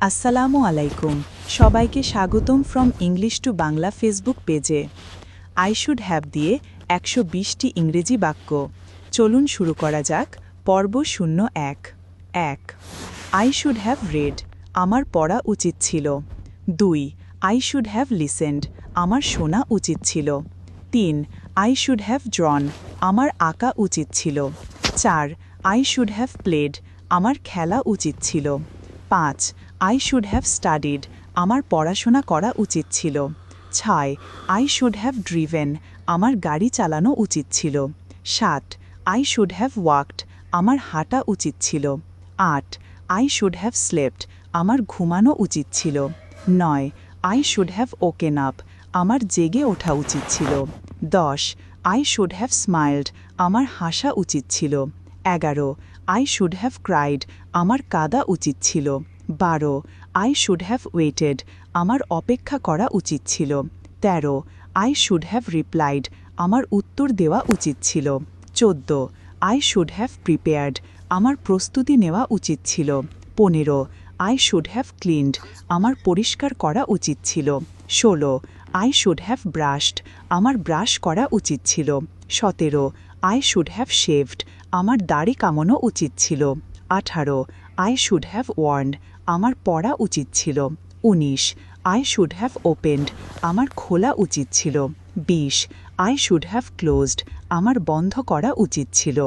আসসালামু আলাইকুম। সবাইকে স্বাগতম from English to Bangla Facebook পেজে আই শুড হ্যাভ দিয়ে একশো বিশটি ইংরেজি বাক্য। চলুন শুরু করা যাক। পর্ব শূন্য এক। এক। আই শুড হ্যাভ রেড আমার পড়া উচিত ছিল। দুই। আই শুড হ্যাভ লিসেন্ড আমার শোনা উচিত ছিল। তিন। আই শুড হ্যাভ ড্রন আমার আঁকা উচিত ছিল। চার। আই শুড হ্যাভ প্লেড আমার খেলা উচিত ছিল। পাঁচ। আই শুড হ্যাভ স্টাডিড আমার পড়াশোনা করা উচিত ছিল। ছয় আই শুড হ্যাভ ড্রিভেন আমার গাড়ি চালানো উচিত ছিল। সাত আই শুড হ্যাভ ওয়াকড আমার হাঁটা উচিত ছিল। আট আই শুড হ্যাভ স্লেপ্ট আমার ঘুমানো উচিত ছিল। নয় I should have woken up আমার জেগে ওঠা উচিত ছিল। দশ আই শুড হ্যাভ স্মাইল্ড আমার হাসা উচিত ছিল। এগারো আই শুড হ্যাভ ক্রাইড আমার কাদা উচিত ছিল। বারো আই শুড হ্যাভ ওয়েটেড আমার অপেক্ষা করা উচিত ছিল। তেরো আই শুড হ্যাভ রিপ্লাইড আমার উত্তর দেওয়া উচিত ছিল। চোদ্দ আই শুড হ্যাভ প্রিপেয়ার্ড আমার প্রস্তুতি নেওয়া উচিত ছিল। পনেরো আই শুড হ্যাভ ক্লিনড আমার পরিষ্কার করা উচিত ছিল। ষোলো আই শুড হ্যাভ ব্রাশড আমার ব্রাশ করা উচিত ছিল। সতেরো আই শুড হ্যাভ শেভড আমার দাড়ি কামানো উচিত ছিল। আঠারো আই শুড হ্যাভ ওয়ার্ন আমার পড়া উচিত ছিল। উনিশ আই শুড হ্যাভ ওপেন্ড আমার খোলা উচিত ছিল। বিশ আই শুড হ্যাভ ক্লোজড আমার বন্ধ করা উচিত ছিল।